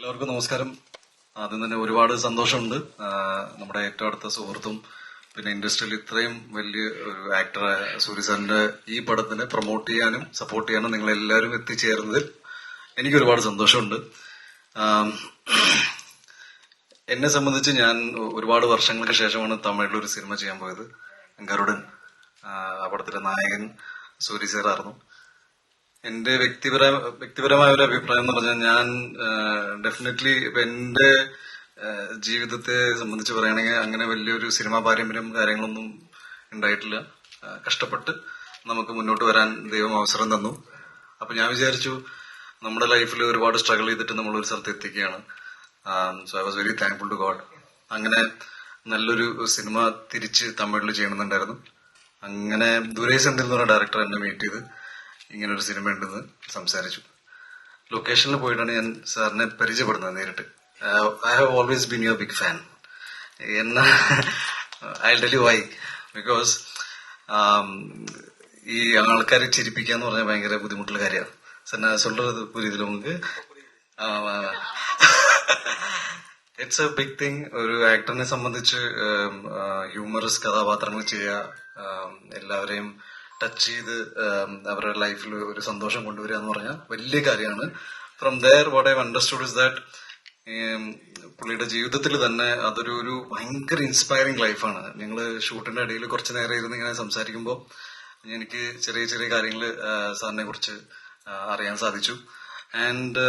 എല്ലാവർക്കും നമസ്കാരം. ആദ്യം തന്നെ ഒരുപാട് സന്തോഷമുണ്ട്. നമ്മുടെ ഏറ്റവും അടുത്ത സുഹൃത്തും പിന്നെ ഇൻഡസ്ട്രിയിൽ ഇത്രയും വലിയ ഒരു ആക്ടറായ സൂര്യ സാറിന്റെ ഈ പടത്തിനെ പ്രൊമോട്ട് ചെയ്യാനും സപ്പോർട്ട് ചെയ്യാനും നിങ്ങൾ എല്ലാവരും എത്തിച്ചേർന്നതിൽ എനിക്ക് ഒരുപാട് സന്തോഷമുണ്ട്. എന്നെ സംബന്ധിച്ച് ഞാൻ ഒരുപാട് വർഷങ്ങൾക്ക് ശേഷമാണ് തമിഴിൽ ഒരു സിനിമ ചെയ്യാൻ പോയത്. ഗരുഡൻ ആ പടത്തിലെ നായകൻ സൂര്യ സാറായിരുന്നു. എന്റെ വ്യക്തിപര വ്യക്തിപരമായ ഒരു അഭിപ്രായം എന്ന് പറഞ്ഞാൽ ഞാൻ ഡെഫിനറ്റ്ലി എന്റെ ജീവിതത്തെ സംബന്ധിച്ച് പറയുകയാണെങ്കിൽ അങ്ങനെ വലിയൊരു സിനിമാ പാരമ്പര്യം കാര്യങ്ങളൊന്നും ഉണ്ടായിട്ടില്ല. കഷ്ടപ്പെട്ട് നമുക്ക് മുന്നോട്ട് വരാൻ ദൈവം അവസരം തന്നു. അപ്പൊ ഞാൻ വിചാരിച്ചു നമ്മുടെ ലൈഫിൽ ഒരുപാട് സ്ട്രഗിൾ ചെയ്തിട്ട് നമ്മൾ ഒരു സ്ഥലത്ത് എത്തിക്കുകയാണ്. So I was very thankful to God അങ്ങനെ നല്ലൊരു സിനിമ തിരിച്ച് തമിഴിൽ ചെയ്യണമെന്നുണ്ടായിരുന്നു. അങ്ങനെ ദുരേശ് സെന്തിൽ എന്ന് പറഞ്ഞ ഡയറക്ടർ എന്നെ മീറ്റ് ചെയ്ത്? ഇങ്ങനെ ഒരു സിനിമ ഉണ്ടെന്ന് സംസാരിച്ചു ലൊക്കേഷനിൽ പോയിട്ടാണ് ഞാൻ സാറിനെ പരിചയപ്പെടുന്നത് നേരിട്ട് I have always been your big fan എന്നാ I tell you why because ഈ ആൾക്കാരെ ചിരിപ്പിക്കുക എന്ന് പറഞ്ഞാൽ ഭയങ്കര ബുദ്ധിമുട്ടുള്ള കാര്യമാണ് സാർ ഞാൻ சொல்றது புரியுதுல உங்களுக்கு ഇറ്റ്സ് എ ബിഗ് തിങ് ഒരു ആക്ടറിനെ സംബന്ധിച്ച് ഹ്യൂമറസ് കഥാപാത്രങ്ങൾ ചെയ്യുക ഉം, എല്ലാവരെയും ടച്ച് ചെയ്ത് അവരുടെ ലൈഫിൽ ഒരു സന്തോഷം കൊണ്ടുവരിക എന്ന് പറഞ്ഞാൽ വലിയ കാര്യമാണ്. From there what I understood is that പുള്ളിയുടെ ജീവിതത്തിൽ തന്നെ അതൊരു ഒരു ഭയങ്കര ഇൻസ്പയറിംഗ് ലൈഫാണ് ഞങ്ങൾ ഷൂട്ടിന്റെ ഇടയിൽ കുറച്ച് നേരം ഇരുന്ന് ഇങ്ങനെ സംസാരിക്കുമ്പോൾ എനിക്ക് ചെറിയ ചെറിയ കാര്യങ്ങൾ സാറിനെ കുറിച്ച് അറിയാൻ സാധിച്ചു. And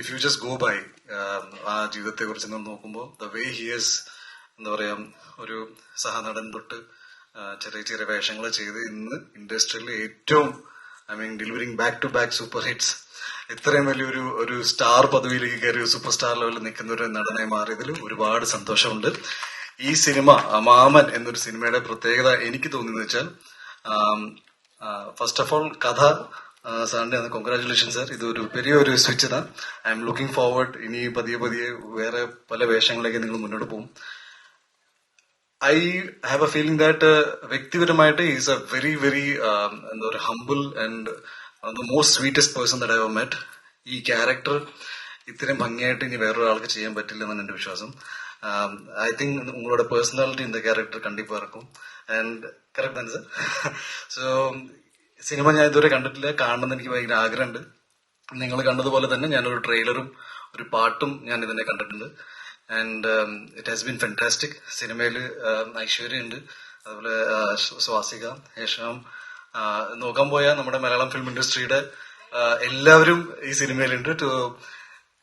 if you just go by ആ ജീവിതത്തെ കുറിച്ച് നോക്കുമ്പോൾ ദ വേ ഹിയേഴ്സ് എന്താ പറയാ ഒരു സഹനടൻ തൊട്ട് ചെറിയ ചെറിയ വേഷങ്ങൾ ചെയ്ത് ഇന്ന് ഇൻഡസ്ട്രിയിൽ ഏറ്റവും I mean delivering back to back super hits ഇത്രയും വലിയൊരു ഒരു സ്റ്റാർ പദവിയിലേക്ക് കയറി സൂപ്പർ സ്റ്റാർ ലെവലിൽ നിൽക്കുന്ന ഒരു നടനായി മാറിയതിൽ ഒരുപാട് സന്തോഷമുണ്ട്. ഈ സിനിമ മാമൻ എന്നൊരു സിനിമയുടെ പ്രത്യേകത എനിക്ക് തോന്നിയെന്ന് വെച്ചാൽ ഫസ്റ്റ് ഓഫ് ഓൾ കഥ സാറിന്റെ കോൺഗ്രാചുലേഷൻ സാർ ഇത് ഒരു വലിയൊരു switch I M looking forward ഇനി പതിയെ പതിയെ വേറെ പല വേഷങ്ങളിലേക്ക് നിങ്ങൾ മുന്നോട്ട് പോകും. I have a feeling that വ്യക്തിപരമായിട്ട് ഈസ് എ വെരി വെരി എന്താ പറയുക humble and the most sweetest person the I met ഈ ക്യാരക്ടർ ഇത്രയും ഭംഗിയായിട്ട് ഇനി വേറൊരാൾക്ക് ചെയ്യാൻ പറ്റില്ല എന്നാണ് എന്റെ വിശ്വാസം ഐ തിങ്ക് ഉങ്ങളുടെ പേഴ്സണാലിറ്റി ഇൻ ക്യാരക്ടർ കണ്ടിപ്പാ ഇറക്കും. ആൻഡ് കറക്റ്റ് ആൻസർ സോ സിനിമ ഞാൻ ഇതുവരെ കണ്ടിട്ടില്ല. കാണണമെന്ന് എനിക്ക് ഭയങ്കര ആഗ്രഹമുണ്ട്. നിങ്ങൾ കണ്ടതുപോലെ തന്നെ ഞാനൊരു ട്രെയിലറും ഒരു പാട്ടും ഞാൻ ഇതിനെ കണ്ടിട്ടുണ്ട്. And it has been fantastic സിനിമയിൽ ഐശ്വര്യ ഉണ്ട് അതുപോലെ സ്വാസിക ആ, നോക്കാൻ പോയാൽ നമ്മുടെ മലയാളം ഫിലിം ഇൻഡസ്ട്രിയുടെ എല്ലാവരും ഈ സിനിമയിലുണ്ട്. ടു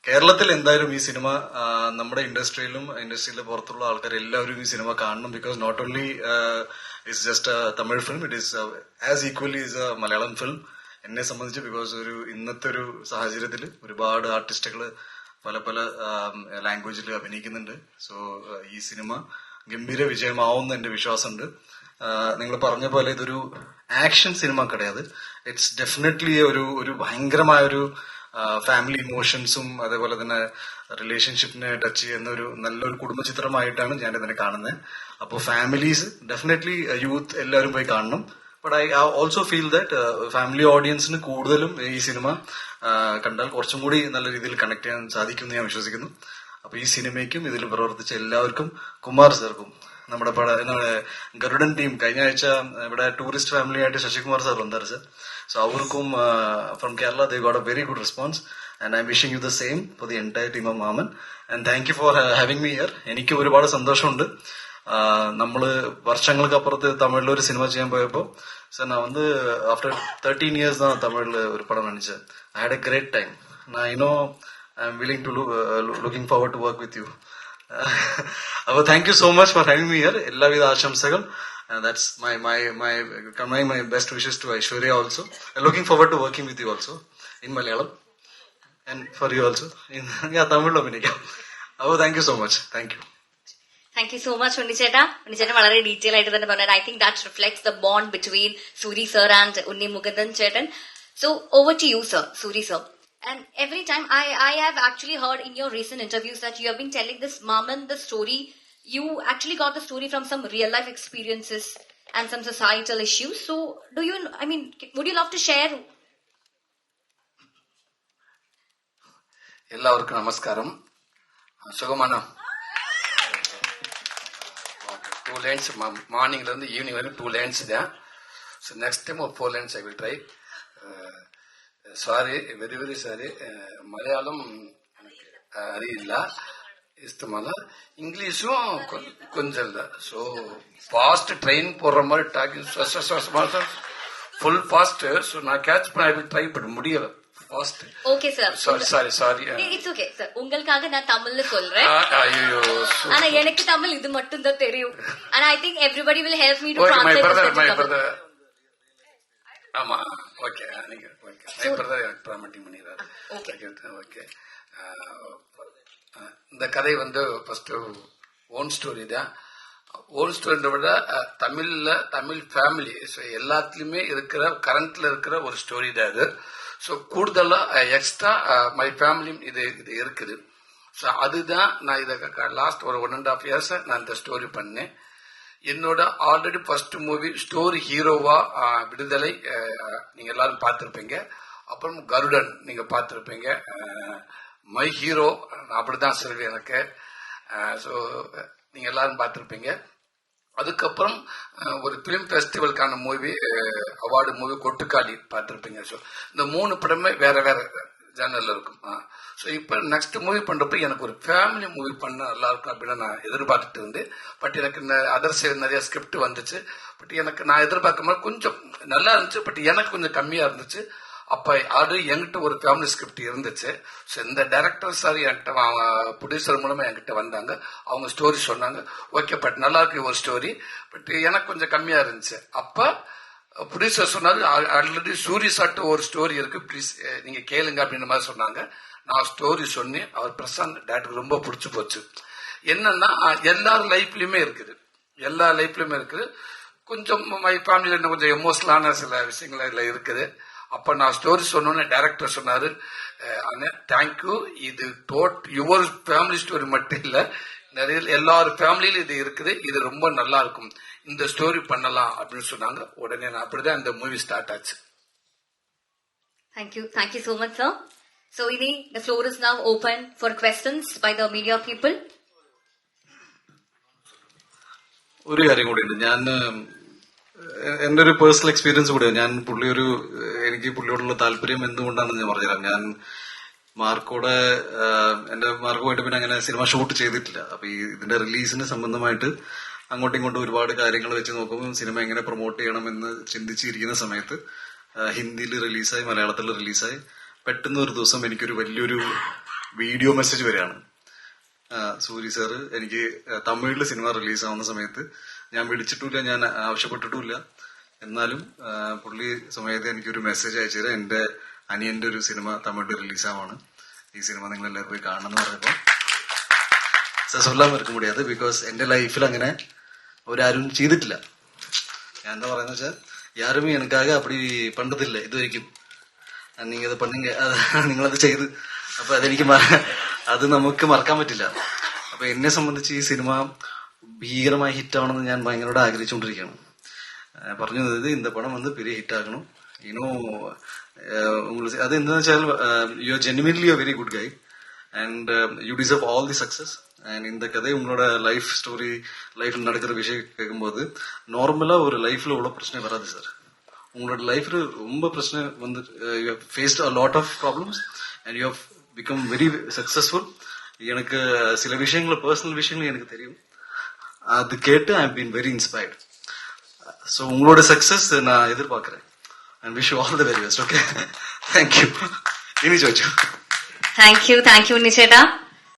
കേരളത്തിൽ എന്തായാലും ഈ സിനിമ നമ്മുടെ ഇൻഡസ്ട്രിയിലും ഇൻഡസ്ട്രിയിലെ പുറത്തുള്ള ആൾക്കാർ എല്ലാവരും ഈ സിനിമ കാണണം. Because not only it's just a Tamil film it is as equally is a Malayalam film എന്നെ സംബന്ധിച്ച് ബിക്കോസ് ഒരു ഇന്നത്തെ ഒരു സാഹചര്യത്തിൽ ഒരുപാട് ആർട്ടിസ്റ്റുകൾ പല പല ലാംഗ്വേജിൽ അഭിനയിക്കുന്നുണ്ട്. സോ ഈ സിനിമ ഗംഭീര വിജയമാവുമെന്ന് എന്റെ വിശ്വാസമുണ്ട്. നിങ്ങൾ പറഞ്ഞ പോലെ ഇതൊരു ആക്ഷൻ സിനിമ കിടയാത് ഇറ്റ്സ് ഡെഫിനറ്റ്ലി ഒരു ഒരു ഭയങ്കരമായ ഒരു ഫാമിലി ഇമോഷൻസും അതേപോലെ തന്നെ റിലേഷൻഷിപ്പിനെ ടച്ച് ചെയ്യുന്ന ഒരു നല്ലൊരു കുടുംബ ചിത്രമായിട്ടാണ് ഞാൻ ഇതിനെ കാണുന്നത് അപ്പോൾ ഫാമിലീസ് ഡെഫിനറ്റ്ലി യൂത്ത് എല്ലാവരും പോയി കാണണം. But I also feel that family ഓഡിയൻസിന് കൂടുതലും ഈ സിനിമ കണ്ടാൽ കുറച്ചും കൂടി നല്ല രീതിയിൽ കണക്ട് ചെയ്യാൻ സാധിക്കുമെന്ന് ഞാൻ വിശ്വസിക്കുന്നു. അപ്പൊ ഈ സിനിമയ്ക്കും ഇതിൽ പ്രവർത്തിച്ച എല്ലാവർക്കും കുമാർ സാർക്കും നമ്മുടെ നമ്മുടെ ഗരുഡൻ ടീം കഴിഞ്ഞ ആഴ്ച ഇവിടെ ടൂറിസ്റ്റ് ഫാമിലി ആയിട്ട് ശശികുമാർ സാർ വന്നാറ് സാർ സോ അവർക്കും from Kerala they got a very good response and I wishing you the same for the entire team of Maaman and thank you for having me here എനിക്ക് ഒരുപാട് സന്തോഷമുണ്ട്. ஆஹ் நம்மளு வருஷங்களுக்கு அப்புறத்து தமிழ்ல ஒரு சினிமா செய்ய போயப்போ சார் நான் வந்து ஆஃப்டர் தேர்ட்டீன் இயர்ஸ் தான் தமிழ்ல ஒரு படம் நினைச்சேன் I had a great time நான் இன்னும் I am willing to looking forward to work with you അപ്പോൾ thank you so much for having me here എല്ലാവിധ ആശംസകൾ that's my my my convey my best wishes to Aishwarya also looking forward to working with you also in Malayalam and for you also ഞാൻ തമിഴിൽ അഭിനയിക്കാം അപ്പോൾ thank you so much thank you thank you so much ഉണ്ണിച്ചേട്ടാ ഉണ്ണിച്ചേട്ടൻ വളരെ detail ആയിട്ട് തന്നെ പറഞ്ഞു I think that reflects the bond between Suri sir and Unni Mukundan So, over to you, sir, Suri sir. And every time I, I have actually heard in your recent interviews that you have been telling this Maman the story. You actually got the story from some real life experiences and some societal issues. So, do you, I mean, would you love to share? എല്ലാവർക്കും നമസ്കാരം സുഖമാണോ two lines மார்னிங்லேருந்து evening வரைக்கும் two lines தான் so next time ஒரு four lines I will try sorry very very sorry Malayalam எனக்கு அறியில்ல. இஸ்தமால இங்கிலீஷும் கொஞ்சம் இல்லை ஸோ ஃபாஸ்ட் ட்ரெயின் போடுற மாதிரி டாக்கிங் ஃபுல் ஃபாஸ்ட்டு ஸோ நான் கேட்ச் பண்ண ட்ரை பண்ண முடியலை. Okay sir sorry sorry sorry it's okay sir உங்களுக்காக நான் தமிழ்ல சொல்றேன். ஐயோ ஆனா எனக்கு தமிழ் இது மட்டும் தான் தெரியும். ஆனா I think everybody will help me to okay my brother my translate brother ஆமா ஓகே நீங்க ஓகே மை பிரதர் எனக்கு ப்ராமட்டிங் பண்ணிடுறாரு. Okay. ஓகே இந்த கதை வந்து ஃபர்ஸ்ட் ஓன் ஸ்டோரி தான். ஓன் ஸ்டோரியை விட அஹ், தமிழ்ல தமிழ் ஃபேமிலி எல்லாத்துலயுமே இருக்கிற கரண்ட்ல இருக்கிற ஒரு ஸ்டோரி தான் இது ஸோ கூடுதலாக எக்ஸ்ட்ரா மை ஃபேமிலியும் இது இது இருக்குது. ஸோ அதுதான் நான் இதை லாஸ்ட் ஒரு ஒன் அண்ட் ஆஃப் இயர்ஸ் நான் இந்த ஸ்டோரி பண்ணேன். என்னோட ஆல்ரெடி ஃபர்ஸ்ட் மூவி ஸ்டோரி ஹீரோவா விடுதலை நீங்கள் நீங்க எல்லாரும் பார்த்துருப்பீங்க. அப்புறம் கருடன் நீங்க பார்த்துருப்பீங்க. மை uh, ஹீரோ அப்படிதான் சொல்லுவேன் எனக்கு. Uh, ஸோ நீங்க எல்லாரும் பார்த்துருப்பீங்க. அதுக்கப்புறம் ஒரு பிலிம் ஃபெஸ்டிவலுக்கான மூவி அவார்டு மூவி கொட்டுக்காளி பார்த்துருப்பீங்க. ஸோ இந்த மூணு படமே வேற வேற ஜேனல்ல இருக்கும். ஸோ இப்போ நெக்ஸ்ட் மூவி பண்ணுறப்ப எனக்கு ஒரு ஃபேமிலி மூவி பண்ண நல்லா இருக்கும் அப்படின்னு நான் எதிர்பார்த்துட்டு இருந்தேன் பட் எனக்கு அதர் சைடு நிறைய ஸ்கிரிப்ட் வந்துச்சு. பட் எனக்கு நான் எதிர்பார்க்கும் போது கொஞ்சம் நல்லா இருந்துச்சு பட் எனக்கு கொஞ்சம் கம்மியாக இருந்துச்சு. அப்ப அது என்கிட்ட ஒரு ஃபேமிலி ஸ்கிரிப்ட் இருந்துச்சு. ஸோ இந்த டைரக்டர் சார் என்கிட்ட ப்ரொடியூசர் மூலமா என்கிட்ட வந்தாங்க. அவங்க ஸ்டோரி சொன்னாங்க. ஓகே பட் நல்லா இருக்கு ஒரு ஸ்டோரி பட் எனக்கு கொஞ்சம் கம்மியா இருந்துச்சு. அப்ப ப்ரொடியூசர் சொன்னாரு ஆல்ரெடி சூரிய சாட்டு ஒரு ஸ்டோரி இருக்கு. ப்ளீஸ் நீங்க கேளுங்க அப்படின்ற மாதிரி சொன்னாங்க. நான் ஸ்டோரி சொன்னி அவர் பிரசாந்த் டேட்டுக்கு ரொம்ப பிடிச்சு போச்சு. என்னன்னா எல்லார் லைஃப்லயுமே இருக்குது. எல்லா லைஃப்லயுமே இருக்குது. கொஞ்சம் மை ஃபேமிலியில் இன்னும் கொஞ்சம் எமோஷனலான சில விஷயங்கள் இதில் இருக்குது. அப்ப நான் ஸ்டோரி சொன்னோன்னே டைரக்டர் சொன்னாரு தேங்க்யூ இது டோட் யுவர் ஃபேமிலி ஸ்டோரி மட்டும் இல்ல நிறைய எல்லார் ஃபேமிலியிலும் இது இருக்குது இது ரொம்ப நல்லா இருக்கும் இந்த ஸ்டோரி பண்ணலாம் அப்படின்னு சொன்னாங்க உடனே நான் அப்படிதான் இந்த மூவி ஸ்டார்ட் ஆச்சு Thank you. Thank you so much, sir. So, Ini, the floor is now open for questions by the media people. ഒരു കാര്യം കൂടിയുണ്ട് ഞാൻ ഏഹ്, എന്റെ ഒരു പേഴ്സണൽ എക്സ്പീരിയൻസ് കൂടിയാണ് ഞാൻ പുള്ളി ഒരു എനിക്ക് പുള്ളിയോടുള്ള താല്പര്യം എന്തുകൊണ്ടാണെന്ന് ഞാൻ പറഞ്ഞുതരാം. ഞാൻ മാർക്കോടെ എന്റെ മാർക്കുമായിട്ട് പിന്നെ അങ്ങനെ സിനിമ ഷൂട്ട് ചെയ്തിട്ടില്ല. അപ്പൊ ഈ ഇതിന്റെ റിലീസിന് സംബന്ധമായിട്ട് അങ്ങോട്ടും ഇങ്ങോട്ടും ഒരുപാട് കാര്യങ്ങൾ വെച്ച് നോക്കുമ്പോൾ സിനിമ എങ്ങനെ പ്രൊമോട്ട് ചെയ്യണം എന്ന് ചിന്തിച്ചിരിക്കുന്ന സമയത്ത് ഹിന്ദിയിൽ റിലീസായി മലയാളത്തിൽ റിലീസായി പെട്ടെന്ന് ഒരു ദിവസം എനിക്കൊരു വലിയൊരു വീഡിയോ മെസ്സേജ് വരികയാണ്. സൂരി സാറ് എനിക്ക് തമിഴിൽ സിനിമ റിലീസ് ആവുന്ന സമയത്ത് ഞാൻ വിളിച്ചിട്ടില്ല ഞാൻ ആവശ്യപ്പെട്ടിട്ടുമില്ല. എന്നാലും പുള്ളി സമയത്ത് എനിക്കൊരു മെസ്സേജ് അയച്ചു തരാം. എന്റെ അനിയന്റെ ഒരു സിനിമ തമിഴ് റിലീസാവാണ് ഈ സിനിമ നിങ്ങൾ എല്ലാവരും പോയി കാണണം എന്ന് പറഞ്ഞപ്പോ സസ്വല്ലാം കൂടി. മുടിയാത് ബിക്കോസ് എന്റെ ലൈഫിൽ അങ്ങനെ ഒരാരും ചെയ്തിട്ടില്ല. ഞാൻ എന്താ പറയുന്ന വെച്ചാൽ യാരും എനിക്കാകെ അപ്പടി പണ്ടതില്ല. ഇതുവരെയ്ക്കും നിങ്ങൾ അത് പണ്ണീങ്ക നിങ്ങളത് ചെയ്ത്. അപ്പൊ അതെനിക്ക് അത് നമുക്ക് മറക്കാൻ പറ്റില്ല. അപ്പൊ എന്നെ സംബന്ധിച്ച് ഈ സിനിമ ഭീകരമായി ഹിറ്റ് ആവണമെന്ന് ഞാൻ ഭയങ്കരമായിട്ട് ആഗ്രഹിച്ചുകൊണ്ടിരിക്കുകയാണ് ആ, പറഞ്ഞു തന്നത് இந்த படம் வந்து பெரிய ஹிட் ஆகணும் இன்னும் உங்களுக்கு அது എന്താന്ന് വെച്ചാൽ you are genuinely a very good guy and you deserve all the success and இந்த கதை உங்களோட லைஃப் ஸ்டோரி லைஃப்ல நடக்கிற விஷயம் கேட்கும்போது நார்மலா ஒரு லைஃப்ல இவ்வளவு பிரச்சனை வராது சார் உங்களோட லைஃப்ல ரொம்ப பிரச்சனை வந்து you faced a lot of problems and you have become very successful எனக்கு சில விஷயங்கள் பர்சனல் விஷயங்கள் எனக்கு தெரியும் அது கேட்டு I been very inspired so உங்களோட சக்ஸஸ் நான் எதிர்பார்க்குறேன். And wish all the very best okay thank you இனி ஜோஜோ தேங்க்யூ தேங்க்யூ நிச்சேட்டா.